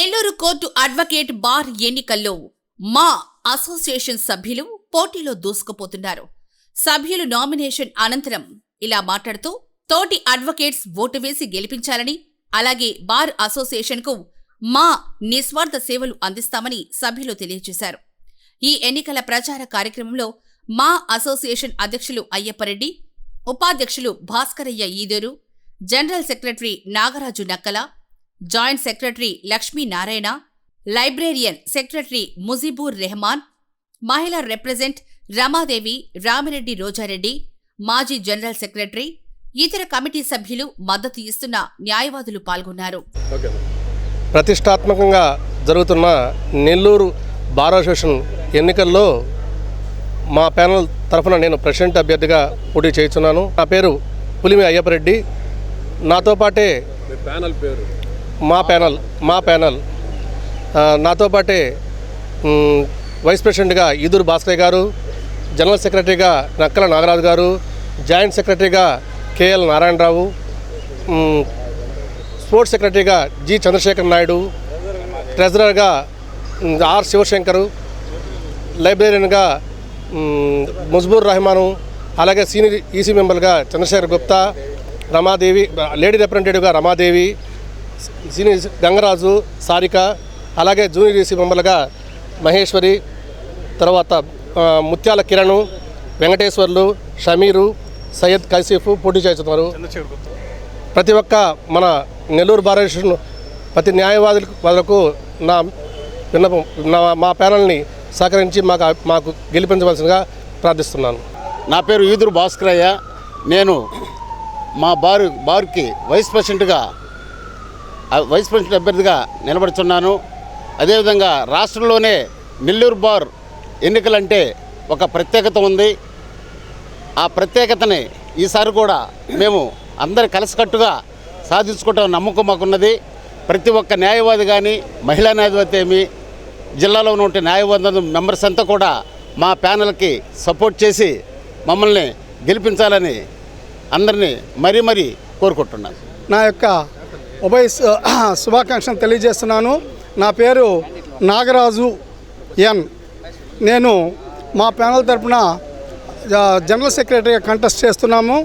Nellore court advocate bar ఎన్నికల్లో మా association సభ్యులు పోటీలో దూసుకుపోతున్నారు. సభ్యులు నామినేషన్ అనంతరం ఇలా మాట్లాడుతూ తోటి అడ్వకేట్స్ ఓటు వేసి గెలిపించాలని అలాగే బార్ అసోసియేషన్కు మా నిస్వార్థ సేవలు అందిస్తామని సభ్యులు తెలియజేశారు. ఈ ఎన్నికల ప్రచార కార్యక్రమంలో మా అసోసియేషన్ అధ్యక్షులు అయ్యప్పరెడ్డి ఉపాధ్యక్షులు Bhaskarayya Eduru general secretary Nagaraju Nakkala joint secretary Lakshminarayana librarian secretary Mujibur Rehman మహిళా రిప్రజెంట్ రమాదేవి రామిరెడ్డి రోజారెడ్డి మాజీ జనరల్ సెక్రటరీ ఇతర కమిటీ సభ్యులు మద్దతు ఇస్తున్న న్యాయవాదులు పాల్గొన్నారు. ప్రతిష్టాత్మకంగా జరుగుతున్న నెల్లూరు బార్ అసోసియేషన్ ఎన్నికల్లో మా ప్యానల్ తరఫున నేను ప్రెసిడెంట్ అభ్యర్థిగా పోటీ చేస్తున్నాను. నా పేరు పులిమి అయ్యప్పరెడ్డి. నాతో పాటే ప్యానల్ పేరు? మా ప్యానల్ మా ప్యానల్. నాతో పాటే వైస్ ప్రెసిడెంట్గా ఈదూరు భాస్కర్ గారు జనరల్ సెక్రటరీగా నక్కల నాగరాజు గారు జాయింట్ సెక్రటరీగా కేఎల్ నారాయణరావు స్పోర్ట్స్ సెక్రటరీగా జి చంద్రశేఖర్ నాయుడు ట్రెజరర్గా ఆర్ శివశంకరు లైబ్రేరియన్గా ముజ్బూర్ రహమాను అలాగే సీనియర్ ఈసీ మెంబర్గా చంద్రశేఖర్ గుప్తా రమాదేవి లేడీ రిప్రజెంటేటివ్గా రమాదేవి సీనియర్ గంగరాజు సారిక అలాగే జూనియర్ ఈసీ మెంబర్లుగా మహేశ్వరి తర్వాత ముత్యాల కిరణ్ వెంకటేశ్వర్లు షమీరు సయ్యద్ కసీఫ్ పోటీ చేస్తున్నారు. ప్రతి ఒక్క మన నెల్లూరు భారతదేశం ప్రతి న్యాయవాదుల వాళ్ళకు నా విన్నపం నా మా ప్యానల్ని సహకరించి మాకు మాకు గెలిపించవలసిందిగా ప్రార్థిస్తున్నాను. నా పేరు ఈదురు భాస్కరయ్య. నేను మా బారు బార్కి వైస్ ప్రెసిడెంట్గా వైస్ ప్రెసిడెంట్ అభ్యర్థిగా నిలబడుతున్నాను అదేవిధంగా రాష్ట్రంలోనే నెల్లూరు బార్ ఎన్నికలంటే ఒక ప్రత్యేకత ఉంది. ఆ ప్రత్యేకతని ఈసారి కూడా మేము అందరి కలిసికట్టుగా సాధించుకుంటాం నమ్మకం మాకున్నది. ప్రతి ఒక్క న్యాయవాది కానీ మహిళా న్యాయవాది ఏమి జిల్లాలో ఉన్న న్యాయవాది మెంబర్స్ అంతా కూడా మా ప్యానల్కి సపోర్ట్ చేసి మమ్మల్ని గెలిపించాలని అందరినీ మరీ మరీ కోరుకుంటున్నాను. నా యొక్క ఉభయ శుభాకాంక్షలు తెలియజేస్తున్నాను. నా పేరు నాగరాజు ఎన్. నేను మా ప్యానల్ తరఫున జనరల్ సెక్రటరీగా కంటెస్ట్ చేస్తున్నాము.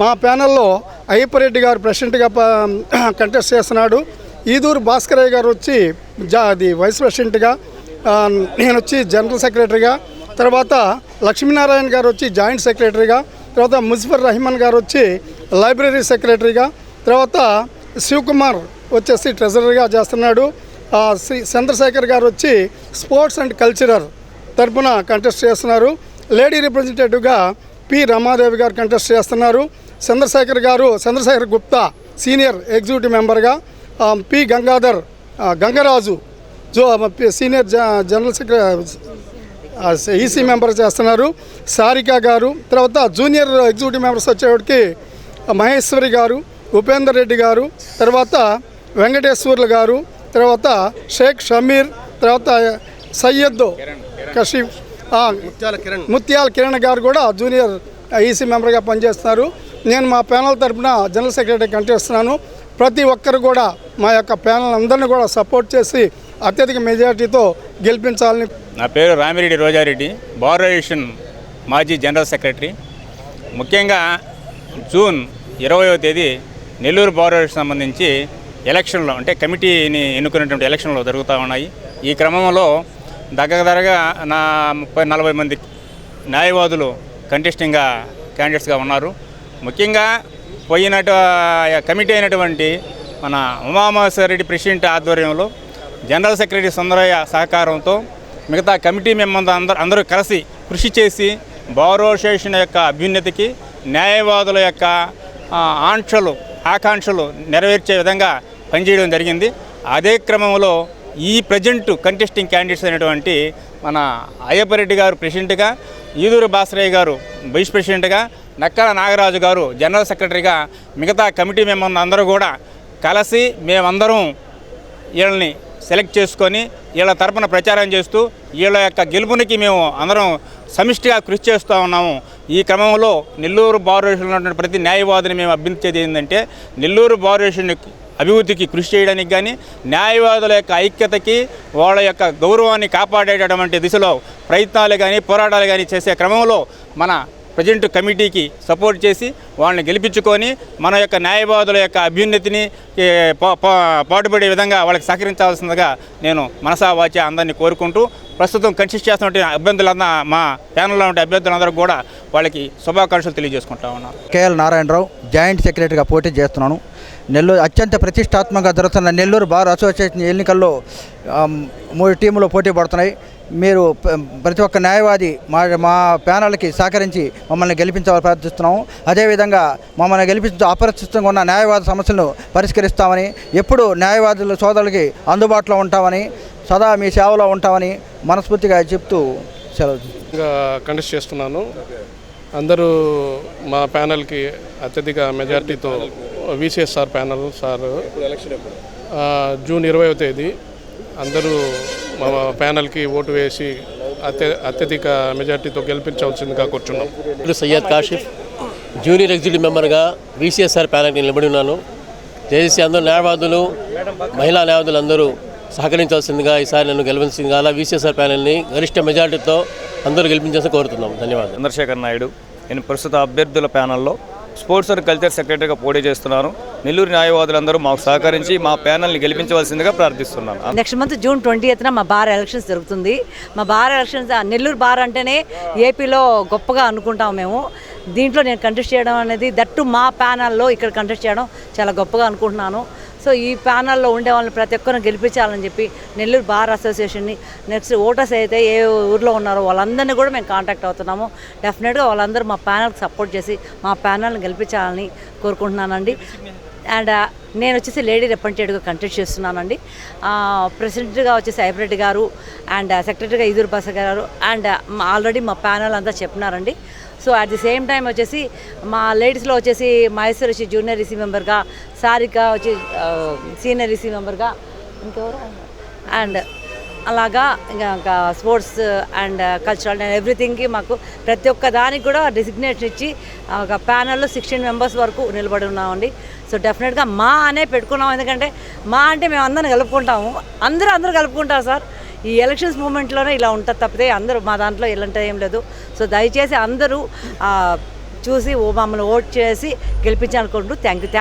మా ప్యానల్లో అయ్యప్పరెడ్డి గారు ప్రెసిడెంట్గా కంటెస్ట్ చేస్తున్నాడు. ఈదూరు భాస్కరయ్య గారు వచ్చి జా అది వైస్ ప్రెసిడెంట్గా నేను వచ్చి జనరల్ సెక్రటరీగా తర్వాత లక్ష్మీనారాయణ గారు వచ్చి జాయింట్ సెక్రటరీగా తర్వాత ముజఫర్ రహమాన్ గారు వచ్చి లైబ్రరీ సెక్రటరీగా తర్వాత శివకుమార్ వచ్చేసి ట్రెజరర్గా చేస్తున్నాడు. శ్రీ చంద్రశేఖర్ గారు వచ్చి స్పోర్ట్స్ అండ్ కల్చరర్ తరఫున కంటెస్ట్ చేస్తున్నారు. లేడీ రిప్రజెంటేటివ్గా పి రమాదేవి గారు కంటెస్ట్ చేస్తున్నారు. చంద్రశేఖర్ గారు చంద్రశేఖర్ గుప్తా సీనియర్ ఎగ్జిక్యూటివ్ మెంబర్గా పి గంగాధర్ గంగరాజు జో సీనియర్ జ- జనరల్ సెక్రటరీ ఈసీ మెంబర్ చేస్తున్నారు. సారిక గారు తర్వాత జూనియర్ ఎగ్జిక్యూటివ్ మెంబర్స్ వచ్చేవాడికి మహేశ్వరి గారు ఉపేందర్ రెడ్డి గారు తర్వాత వెంకటేశ్వర్లు గారు తర్వాత షేక్ షమీర్ తర్వాత సయ్యద్ కషీఫ్ ముత్యాల కిరణ్ గారు కూడా జూనియర్ ఈసీ మెంబర్గా పనిచేస్తున్నారు. నేను మా ప్యానల్ తరపున జనరల్ సెక్రటరీ కంటేస్తున్నాను. ప్రతి ఒక్కరు కూడా మా యొక్క ప్యానల్ అందరిని కూడా సపోర్ట్ చేసి అత్యధిక మెజారిటీతో గెలిపించాలని నా పేరు రామిరెడ్డి రోజారెడ్డి బారోయేషన్ మాజీ జనరల్ సెక్రటరీ. ముఖ్యంగా జూన్ ఇరవయో తేదీ నెల్లూరు బారోయేషన్ సంబంధించి ఎలక్షన్లో అంటే కమిటీని ఎన్నుకునేటువంటి ఎలక్షన్లు జరుగుతూ ఉన్నాయి. ఈ క్రమంలో దగ్గర దగ్గరగా నా ముప్పై నలభై మంది న్యాయవాదులు కంటెస్టింగ్గా క్యాండిడేట్స్గా ఉన్నారు. ముఖ్యంగా పోయినటు కమిటీ అయినటువంటి మన ఉమామహేశ్వరరెడ్డి ప్రెసిడెంట్ ఆధ్వర్యంలో జనరల్ సెక్రటరీ సుందరయ్య సహకారంతో మిగతా కమిటీ మెంబర్ అందరూ అందరూ కలిసి కృషి చేసి బార్ యొక్క అభ్యున్నతికి న్యాయవాదుల యొక్క ఆంక్షలు ఆకాంక్షలు నెరవేర్చే విధంగా పనిచేయడం జరిగింది. అదే క్రమంలో ఈ ప్రజెంట్ కంటెస్టింగ్ క్యాండిడేట్స్ అయినటువంటి మన అయ్యప్పరెడ్డి గారు ప్రెసిడెంట్గా ఈదూరు బాసరయ్య గారు వైస్ ప్రెసిడెంట్గా నక్కల నాగరాజు గారు జనరల్ సెక్రటరీగా మిగతా కమిటీ మెంబర్లు అందరూ కూడా కలిసి మేమందరం వీళ్ళని సెలెక్ట్ చేసుకొని వీళ్ళ తరపున ప్రచారం చేస్తూ వీళ్ళ యొక్క గెలుపునికి మేము అందరం సమిష్టిగా కృషి చేస్తూ ఉన్నాము. ఈ క్రమంలో నెల్లూరు బార్ ఉన్నటువంటి ప్రతి న్యాయవాదిని మేము అభ్యర్థించేది ఏంటంటే నెల్లూరు బార్ అభివృద్ధికి కృషి చేయడానికి కానీ న్యాయవాదుల యొక్క ఐక్యతకి వాళ్ళ యొక్క గౌరవాన్ని కాపాడేటటువంటి దిశలో ప్రయత్నాలు కానీ పోరాటాలు కానీ చేసే క్రమంలో మన ప్రజెంట్ కమిటీకి సపోర్ట్ చేసి వాళ్ళని గెలిపించుకొని మన యొక్క న్యాయవాదుల యొక్క అభ్యున్నతిని పాటుపడే విధంగా వాళ్ళకి సహకరించాల్సిందిగా నేను మనసా వాచ అందరినీ కోరుకుంటూ ప్రస్తుతం కన్సిస్ట్ చేస్తున్నటువంటి అభ్యర్థులందరూ మా ప్యానల్లో ఉండే అభ్యర్థులందరూ కూడా వాళ్ళకి శుభాకాంక్షలు తెలియజేసుకుంటా ఉన్నాను కేఎల్ నారాయణరావు జాయింట్ సెక్రటరీగా పోటీ చేస్తున్నాను. నెల్లూరు అత్యంత ప్రతిష్టాత్మకంగా జరుగుతున్న నెల్లూరు బార్ అసోసియేషన్ ఎన్నికల్లో మూడు టీములు పోటీ పడుతున్నాయి. మీరు ప్రతి ఒక్క న్యాయవాది మా మా ప్యానల్కి సహకరించి మమ్మల్ని గెలిపించాలని ప్రార్థిస్తున్నాము. అదేవిధంగా మమ్మల్ని గెలిపించ అపరిచితంగా ఉన్న న్యాయవాద సమస్యలను పరిష్కరిస్తామని ఎప్పుడు న్యాయవాదుల సోదరులకి అందుబాటులో ఉంటామని సదా మీ సేవలో ఉంటామని మనస్ఫూర్తిగా చెప్తూ సెలవు కండక్ట్ చేస్తున్నాను. అందరూ మా ప్యానల్కి అత్యధిక మెజార్టీతో విసిఎస్ఆర్ ప్యానల్ సార్ జూన్ ఇరవైవ తేదీ అందరూ మా ప్యానల్కి ఓటు వేసి అత్య అత్యధిక మెజార్టీతో గెలిపించవలసిందిగా కూర్చున్నాం. సయ్యద్ కాషిఫ్ జూనియర్ ఎగ్జిక్యూటివ్ మెంబర్గా బీసీఎస్ఆర్ ప్యానల్కి నిలబడి ఉన్నాను. దయచేసి అందరూ న్యాయవాదులు మహిళా న్యాయవాదులు అందరూ సహకరించాల్సిందిగా ఈసారి నన్ను గెలిపించిందిగా అలా బీసీఎస్ఆర్ ప్యానల్ని గరిష్ట మెజార్టీతో అందరూ గెలిపించాల్సి కోరుతున్నాం. ధన్యవాదాలు. చంద్రశేఖర్ నాయుడు నేను ప్రస్తుత అభ్యర్థుల ప్యానల్లో స్పోర్ట్స్ అండ్ కల్చర్ సెక్రటరీగా పోటీ చేస్తున్నాను నెల్లూరు న్యాయవాదులందరూ మాకు సహకరించి మా ప్యానల్ని గెలిపించవలసిందిగా ప్రార్థిస్తున్నాను. నెక్స్ట్ మంత్ జూన్ ట్వంటీ ఎత్తున మా బార్ ఎలక్షన్స్ జరుగుతుంది. మా బార్ ఎలక్షన్స్ నెల్లూరు బార్ అంటేనే ఏపీలో గొప్పగా అనుకుంటాం మేము. దీంట్లో నేను కంటెస్ట్ చేయడం అనేది దట్టు మా ప్యానల్లో ఇక్కడ కంటెస్ట్ చేయడం చాలా గొప్పగా అనుకుంటున్నాను. సో ఈ ప్యానల్లో ఉండే వాళ్ళని ప్రతి ఒక్కరిని గెలిపించాలని చెప్పి నెల్లూరు బార్ అసోసియేషన్ని నెక్స్ట్ ఓటర్స్ అయితే ఏ ఊర్లో ఉన్నారో వాళ్ళందరినీ కూడా మేము కాంటాక్ట్ అవుతున్నాము. డెఫినెట్గా వాళ్ళందరూ మా ప్యానల్కి సపోర్ట్ చేసి మా ప్యానల్ని గెలిపించాలని కోరుకుంటున్నానండి. అండ్ నేను వచ్చేసి లేడీ రిప్రజెంటేటివ్గా కంటెస్ట్ చేస్తున్నానండి. ప్రెసిడెంట్గా వచ్చేసి ఐబ్రెడ్డి గారు అండ్ సెక్రటరీగా ఈదూరు బస గారు అండ్ ఆల్రెడీ మా ప్యానల్ అంతా చెప్పినారండి. So at the same time వచ్చేసి మా లేడీస్లో వచ్చేసి మహేశ్వర్ వచ్చి జూనియర్ రిసీ మెంబర్గా సారిక వచ్చి సీనియర్ రిసీవ్ మెంబర్గా ఇంకెవరు? అండ్ అలాగా ఇంకా ఇంకా స్పోర్ట్స్ అండ్ కల్చరల్ అండ్ ఎవ్రీథింగ్కి మాకు ప్రతి ఒక్క దానికి కూడా డిసిగ్నేషన్ ఇచ్చి ఒక ప్యానల్లో సిక్స్టీన్ మెంబర్స్ వరకు నిలబడి ఉన్నామండి. సో డెఫినెట్గా మా అనే పెట్టుకున్నాం. ఎందుకంటే మా అంటే మేము అందరిని కలుపుకుంటాము. అందరూ అందరూ కలుపుకుంటారు సార్. ఈ ఎలక్షన్స్ మూమెంట్లోనే ఇలా ఉంటుంది తప్పితే అందరూ మా దాంట్లో ఇలాంటి ఏం లేదు. సో దయచేసి అందరూ చూసి ఓ మమ్మల్ని ఓట్ చేసి గెలిపించాలనుకుంటూ థ్యాంక్ యూ